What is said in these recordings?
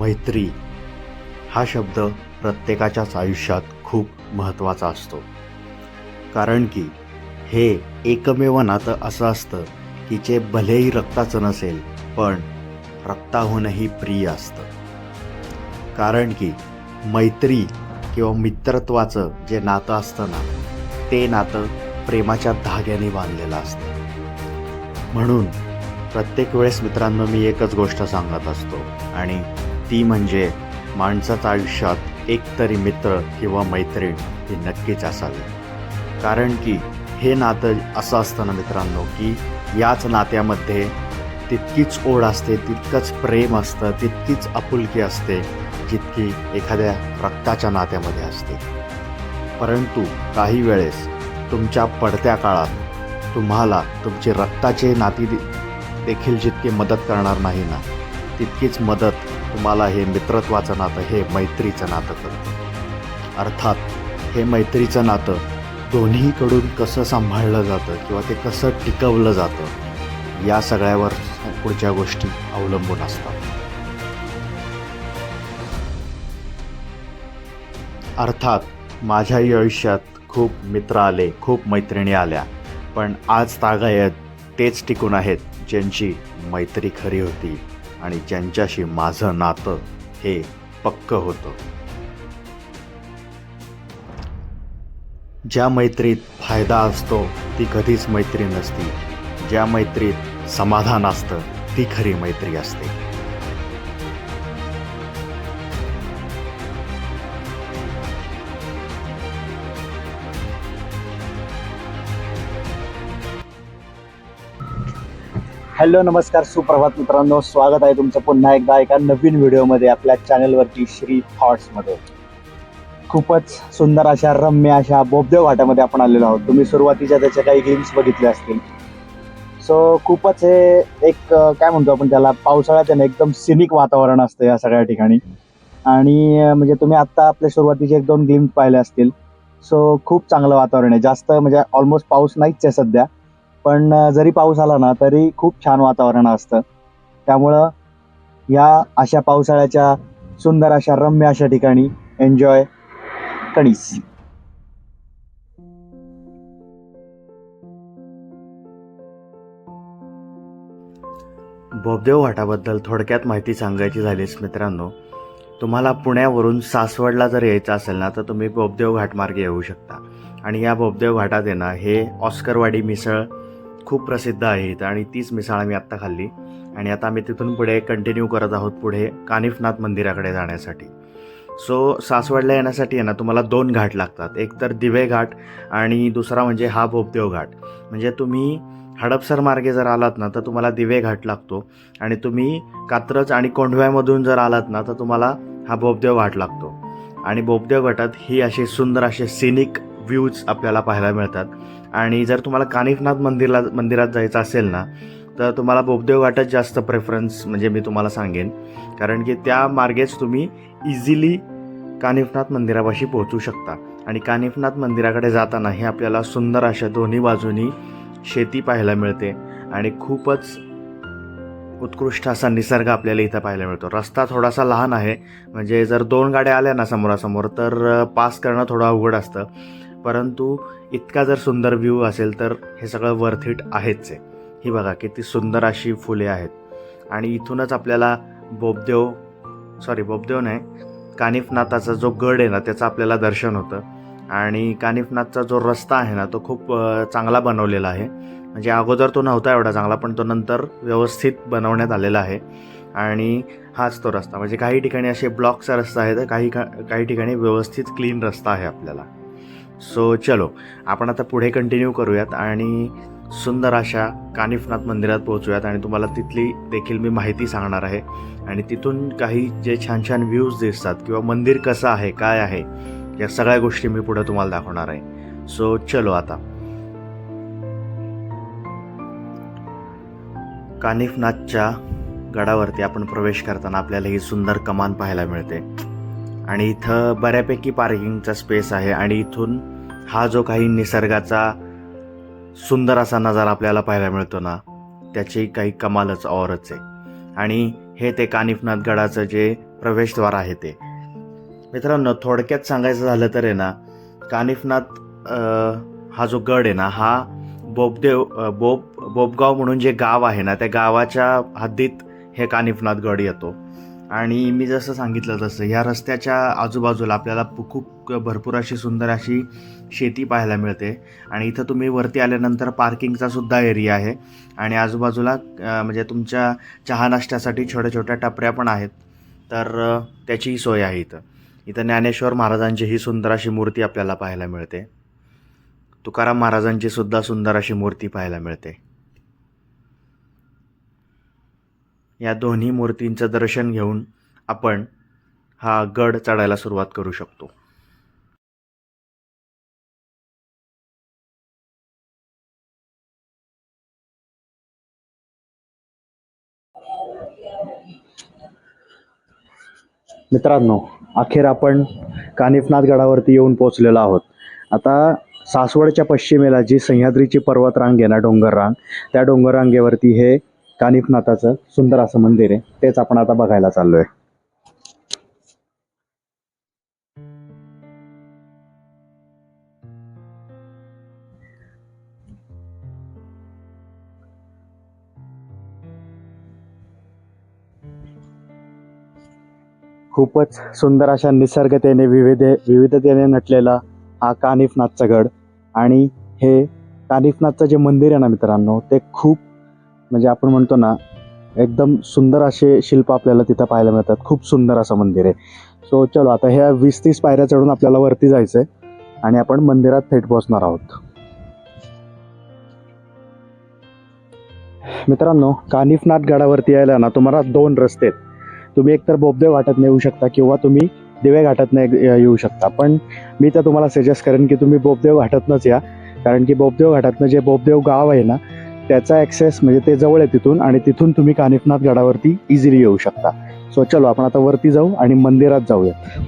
मैत्री. हा शब्द प्रत्येकाच्याच आयुष्यात खूप महत्त्वाचा असतो. कारण की हे एकमेव नातं असं असतं की जे भलेही रक्ताचं नसेल पण रक्ताहूनही प्रिय असतं. कारण की मैत्री किंवा मित्रत्वाचं जे नातं असतं ना ते नातं प्रेमाच्या धाग्याने बांधलेलं असतं. म्हणून प्रत्येक वेळेस मित्रांनो मी एकच गोष्ट सांगत असतो आणि ती म्हणजे माणसाच्या आयुष्यात एकतरी मित्र किंवा मैत्रीण ही नक्कीच असावी. कारण की हे नातं असं असतं ना मित्रांनो की याच नात्यामध्ये तितकीच ओढ असते तितकंच प्रेम असतं तितकीच आपुलकी असते जितकी एखाद्या रक्ताच्या नात्यामध्ये असते. परंतु काही वेळेस तुमच्या पडत्या काळात तुम्हाला तुमचे रक्ताचे नाती देखील जितकी मदत करणार नाही ना तितकीच मदत तुम्हाला हे मित्रत्वाचं नातं हे मैत्रीचं नातं करतं अर्थात हे मैत्रीचं नातं दोन्हीकडून कसं सांभाळलं जातं किंवा ते कसं टिकवलं जातं या सगळ्यावर पुढच्या गोष्टी अवलंबून असतात. अर्थात माझ्याही आयुष्यात खूप मित्र आले खूप मैत्रिणी आल्या पण आज तागायत तेच टिकून आहेत ज्यांची मैत्री खरी होती. आणि ज्यांच्याशी माझं नातं हे पक्क होतं. ज्या मैत्रीत फायदा असतो ती कधीच मैत्री नसती. ज्या मैत्रीत समाधान असतं ती खरी मैत्री असते. हॅलो नमस्कार सुप्रभात मित्रांनो. स्वागत आहे तुमचं पुन्हा एकदा एका नवीन व्हिडिओमध्ये आपल्या चॅनलवरती श्री थॉट्समध्ये. खूपच सुंदर अशा रम्य अशा बोबदेव घाटामध्ये आपण आलेलो आहोत. तुम्ही सुरुवातीच्या त्याच्या काही गेम्स बघितले असतील. सो खूपच हे एक काय म्हणतो आपण त्याला पावसाळ्यात एकदम सिनिक वातावरण असतं या सगळ्या ठिकाणी. आणि म्हणजे तुम्ही आत्ता आपल्या सुरुवातीचे एक दोन गेम्स पाहिले असतील. सो खूप चांगलं वातावरण आहे. जास्त म्हणजे ऑलमोस्ट पाऊस नाहीच आहे सध्या. पण जरी पाऊस आला ना तरी खूप छान वातावरण असतं. त्यामुळं या अशा पावसाळ्याच्या सुंदर अशा रम्य अशा ठिकाणी एन्जॉय कणीस बोबदेव घाटाबद्दल थोडक्यात माहिती सांगायची झालीच मित्रांनो. तुम्हाला पुण्यावरून सासवडला जर यायचं असेल ना तर तुम्ही बोबदेव घाटमार्गे येऊ शकता. आणि या बोबदेव घाटात येणं हे ऑस्करवाडी मिसळ खूप प्रसिद्ध आहेत आणि तीच मिसळ आम्ही आत्ता खाल्ली. आणि आता आम्ही तिथून पुढे कंटिन्यू करत आहोत पुढे कानिफनाथ मंदिराकडे जाण्यासाठी. सो सासवडला येण्यासाठी आहे ना तुम्हाला दोन घाट लागतात. एक तर दिवे घाट आणि दुसरा म्हणजे हा भोपदेव घाट. म्हणजे तुम्ही हडपसर मार्गे जर आलात ना तर तुम्हाला दिवे घाट लागतो. आणि तुम्ही कात्रज आणि कोंढव्यामधून जर आलात ना तर तुम्हाला हा बोपदेव घाट लागतो. आणि बोपदेव घाटात ही अशी सुंदर असे सिनिक व्ह्यूज आपल्याला पाहायला मिळतात. आणि जर तुम्हाला कानिफनाथ मंदिरला मंदिरात जायचं असेल ना तर तुम्हाला बोबदेव घाटात जास्त प्रेफरन्स म्हणजे मी तुम्हाला सांगेन. कारण की त्या मार्गेच तुम्ही इझिली कानिफनाथ मंदिरापाशी पोहोचू शकता. आणि कानिफनाथ मंदिराकडे जाताना हे आपल्याला सुंदर अशा दोन्ही बाजूनी शेती पाहायला मिळते. आणि खूपच उत्कृष्ट असा निसर्ग आपल्याला इथं पाहायला मिळतो. रस्ता थोडासा लहान आहे. म्हणजे जर दोन गाड्या आल्या ना समोरासमोर तर पास करणं थोडं अवघड असतं. परंतु इतका जर सुंदर व्ह्यू असेल तर हे सगळं वर्थ इट आहेच आहे. ही बघा किती सुंदर अशी फुले आहेत. आणि इथूनच आपल्याला बोबदेव सॉरी बोबदेव नाही कानिफनाथाचा जो गड आहे ना त्याचं आपल्याला दर्शन होतं. आणि कानिफनाथचा जो रस्ता आहे ना तो खूप चांगला बनवलेला आहे. म्हणजे अगोदर तो नव्हता एवढा चांगला पण तो नंतर व्यवस्थित बनवण्यात आलेला आहे. आणि हाच तो रस्ता. म्हणजे काही ठिकाणी असे ब्लॉकचा रस्ता आहे तर काही का काही ठिकाणी व्यवस्थित क्लीन रस्ता आहे आपल्याला. सो चलो आपण आता पुढे कंटिन्यू करूयात आणि सुंदर अशा कानिफनाथ मंदिरात पोहोचूयात आणि तुम्हाला तिथली देखील मी माहिती सांगणार आहे. आणि तिथून काही जे छान छान व्ह्यूज दिसतात किंवा मंदिर कसं आहे काय आहे या सगळ्या गोष्टी मी पुढे तुम्हाला दाखवणार आहे. सो चलो आता. कानिफनाथच्या गडावरती आपण प्रवेश करताना आपल्याला ही सुंदर कमान पाहायला मिळते. आणि इथं बऱ्यापैकी पार्किंगचा स्पेस आहे आणि इथून हा जो काही निसर्गाचा सुंदर असा नजारा आपल्याला पाहायला मिळतो ना त्याची काही कमालच औरच आहे. आणि हे ते कानिफनाथ गडाचं जे प्रवेशद्वार आहे ते. मित्रांनो थोडक्यात सांगायचं झालं तर आहे ना कानिफनाथ हा जो गड आहे ना हा बोबदेव बोब बोबगाव म्हणून जे गाव आहे ना त्या गावाच्या हद्दीत हे कानिफनाथ गड येतो. आणि मी जसं सांगितलं तसं ह्या रस्त्याच्या आजूबाजूला आपल्याला खूप भरपूर अशी सुंदर अशी शेती पाहायला मिळते. आणि इथं तुम्ही वरती आल्यानंतर पार्किंगचा सुद्धा एरिया आहे. आणि आजूबाजूला म्हणजे तुमच्या चहा नाश्त्यासाठी छोट्या छोट्या टपऱ्या पण आहेत. तर त्याचीही सोय आहे इथं. इथं ज्ञानेश्वर महाराजांची ही सुंदर अशी मूर्ती आपल्याला पाहायला मिळते. तुकाराम महाराजांची सुद्धा सुंदर अशी मूर्ती पाहायला मिळते. या दोन्ही मूर्तींचं दर्शन घेऊन आपण हा गड चढायला सुरुवात करू शकतो. मित्रांनो अखेर आपण कानिफनाथ गडावरती येऊन पोचलेलो आहोत. आता सासवडच्या पश्चिमेला जी सह्याद्रीची पर्वतरांग आहे ना डोंगर रांग त्या डोंगर रांगेवरती हे कानिफनाथाचं सुंदर असं मंदिर आहे. तेच आपण आता बघायला चाललो आहे खूपच सुंदर अशा निसर्गतेने विविध विविधतेने नटलेला हा कानिफनाथचा गड. आणि हे कानिफनाथचं जे मंदिर आहे ना मित्रांनो ते खूप म्हणजे आपण म्हणतो ना एकदम सुंदर असे शिल्प आपल्याला तिथं पाहायला मिळतात. खूप सुंदर असं मंदिर आहे. सो चलो आता ह्या वीस तीस पायऱ्या चढून आपल्याला वरती जायचं आहे आणि आपण मंदिरात थेट पोहोचणार आहोत. मित्रांनो कानिफनाथ गडावरती यायला ना तुम्हाला दोन रस्ते आहेत. तुम्ही एकतर बोबदेव घाटात येऊ शकता किंवा तुम्ही दिवे घाटात येऊ शकता. पण मी तर तुम्हाला सजेस्ट करेन की तुम्ही बोबदेव घाटातनंच या. कारण की बोबदेव घाटातनं जे बोबदेव गाव आहे ना त्याचा ॲक्सेस म्हणजे ते जवळ आहे तिथून आणि तिथून तुम्ही कानिफनाथ गडावरती इझिली येऊ शकता. सो चलो आपण आता वरती जाऊ आणि मंदिरात जाऊयात.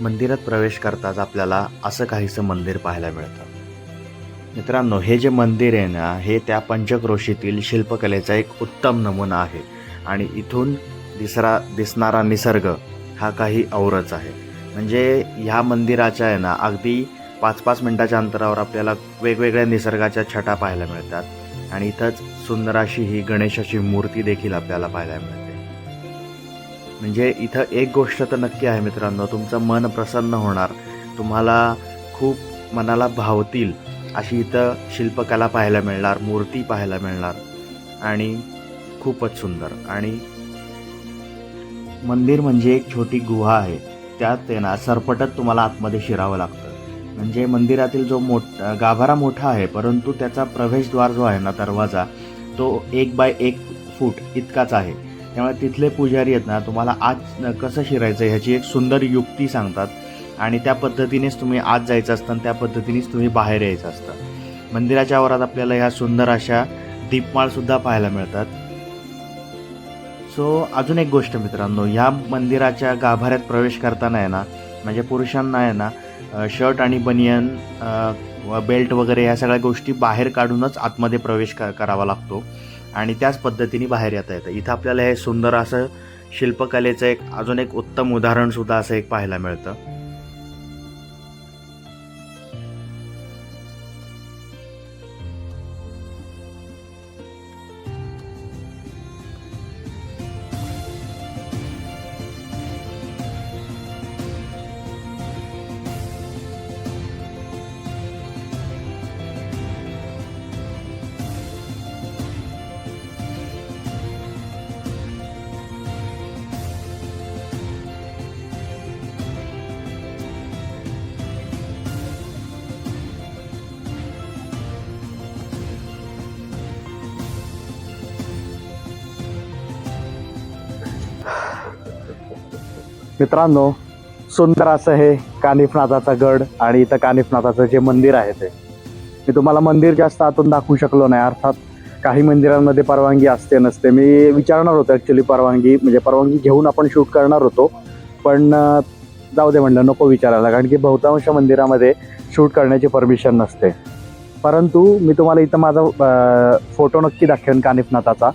मंदिरात प्रवेश करताच आपल्याला असं काहीसं मंदिर पाहायला मिळतं. मित्रांनो हे जे मंदिर आहे ना हे त्या पंचक्रोशीतील शिल्पकलेचा एक उत्तम नमुना आहे. आणि इथून दिसरा दिसणारा निसर्ग हा काही औरच आहे. म्हणजे ह्या मंदिराच्या आहे ना अगदी पाच पाच मिनटाच्या अंतरावर आपल्याला वेगवेगळ्या निसर्गाच्या छटा पाहायला मिळतात. आणि इथंच सुंदर अशी ही गणेशाची मूर्ती देखील आपल्याला पाहायला मिळते. म्हणजे इथं एक गोष्ट तर नक्की आहे मित्रांनो तुमचं मन प्रसन्न होणार. तुम्हाला खूप मनाला भावतील अशी इथं शिल्पकला पाहायला मिळणार मूर्ती पाहायला मिळणार. आणि खूपच सुंदर. आणि मंदिर म्हणजे एक छोटी गुहा आहे. त्यात आहे ना सरपटत तुम्हाला आतमध्ये शिरावं लागतं. म्हणजे मंदिरातील जो मोठ गाभारा मोठा आहे परंतु त्याचा प्रवेशद्वार जो आहे ना दरवाजा तो एक बाय एक फूट इतकाच आहे. त्यामुळे तिथले पुजारी आहेत ना तुम्हाला आज कसं शिरायचं ह्याची एक सुंदर युक्ती सांगतात. आणि त्या पद्धतीनेच तुम्ही आत जायचं असतं आणि त्या पद्धतीनेच तुम्ही बाहेर यायचं असतं. मंदिराच्या आवारात आपल्याला ह्या सुंदर अशा दीपमाळसुद्धा पाहायला मिळतात. सो अजून एक गोष्ट मित्रांनो ह्या मंदिराच्या गाभाऱ्यात प्रवेश करताना आहे ना म्हणजे पुरुषांना आहे ना शर्ट आणि बनियन बेल्ट वगैरे ह्या सगळ्या गोष्टी बाहेर काढूनच आतमध्ये प्रवेश क करावा लागतो. आणि त्याच पद्धतीने बाहेर येता येतं. इथं आपल्याला हे सुंदर असं शिल्पकलेचं एक अजून एक उत्तम उदाहरणसुद्धा असं एक पाहायला मिळतं. मित्रांनो सुंदर असं हे कानिफनाथाचा गड आणि इथं कानिफनाथाचं जे मंदिर आहे ते. मी तुम्हाला मंदिर जास्त आतून दाखवू शकलो नाही अर्थात काही मंदिरांमध्ये परवानगी असते नसते. मी विचारणार होतो ॲक्च्युली परवानगी म्हणजे परवानगी घेऊन आपण शूट करणार होतो. पण जाऊ दे म्हणलं नको विचारायला कारण की बहुतांश मंदिरामध्ये शूट करण्याची परमिशन नसते. परंतु मी तुम्हाला इथं माझा फोटो नक्की दाखवेन कानिफनाथाचा.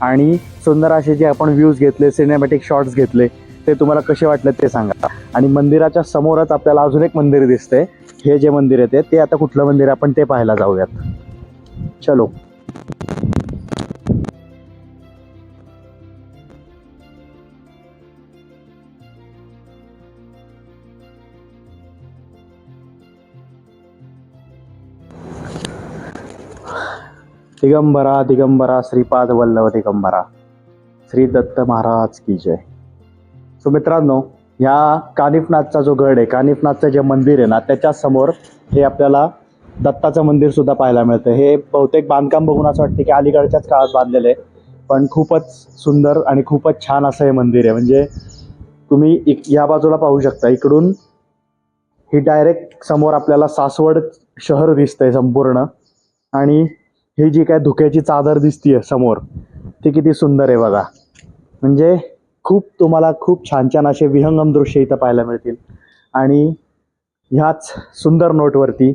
आणि सुंदर असे जे आपण व्ह्यूज घेतले सिनेमॅटिक शॉट्स घेतले ते तुम्हाला कसे वाटले ते सांगा. आणि मंदिराच्या समोरच आपल्याला अजून एक मंदिर दिसते हे जे मंदिर आहे ते- आता कुठलं मंदिर आहे आपण ते पाहायला जाऊयात. चलो. दिगंबरा दिगंबरा श्रीपाद वल्लभ दिगंबरा. श्री दत्त महाराज की जय. सो मित्रांनो ह्या कानिफनाथचा जो गड आहे कानिफनाथचं जे मंदिर आहे ना त्याच्यासमोर हे आपल्याला दत्ताचं मंदिर सुद्धा पाहायला मिळतं. हे बहुतेक बांधकाम बघून असं वाटतं की अलीकडच्याच काळात बांधलेलं आहे. पण खूपच सुंदर आणि खूपच छान असं हे मंदिर आहे. म्हणजे तुम्ही इक या बाजूला पाहू शकता इकडून ही डायरेक्ट समोर आपल्याला सासवड शहर दिसतंय संपूर्ण. आणि ही जी काय धुक्याची चादर दिसतीये समोर ती किती सुंदर आहे बघा. म्हणजे खूप तुम्हाला खूप छान छान असे विहंगम दृश्य इथं पाहायला मिळतील. आणि ह्याच सुंदर नोटवरती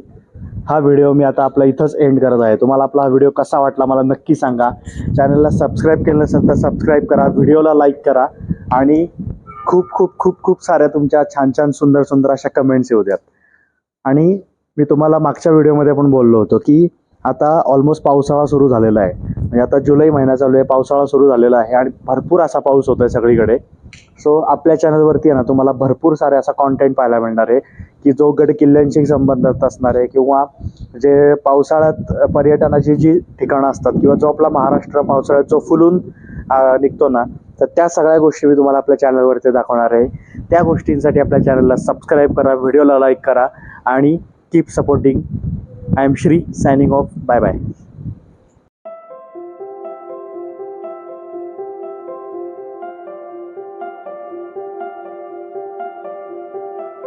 हा व्हिडिओ मी आता आपला इथंच एंड करत आहे. तुम्हाला आपला हा व्हिडिओ कसा वाटला मला नक्की सांगा. चॅनलला सबस्क्राईब केलं नसेल तर सबस्क्राईब करा व्हिडिओला लाईक करा. आणि खूप खूप खूप खूप साऱ्या तुमच्या छान छान सुंदर सुंदर अशा कमेंट्स येऊ द्यात. आणि मी तुम्हाला मागच्या व्हिडिओमध्ये पण बोललो होतो की आता ऑलमोस्ट पावसाळा सुरू झालेला आहे. म्हणजे आता जुलै महिना चालू आहे पावसाळा सुरू झालेला आहे आणि भरपूर असा पाऊस होतो आहे सगळीकडे. सो आपल्या चॅनलवरती आहे ना तुम्हाला भरपूर सारे असा कॉन्टेंट पाहायला मिळणार आहे की जो गड किल्ल्यांशी संबंधित असणार आहे किंवा जे पावसाळ्यात पर्यटनाची जी ठिकाणं असतात किंवा जो आपला महाराष्ट्र पावसाळ्यात जो फुलून निघतो ना तर त्या सगळ्या गोष्टी मी तुम्हाला आपल्या चॅनलवरती दाखवणार आहे. त्या गोष्टींसाठी आपल्या चॅनलला सबस्क्राईब करा व्हिडिओला लाईक करा आणि keep supporting I am Shri signing off bye bye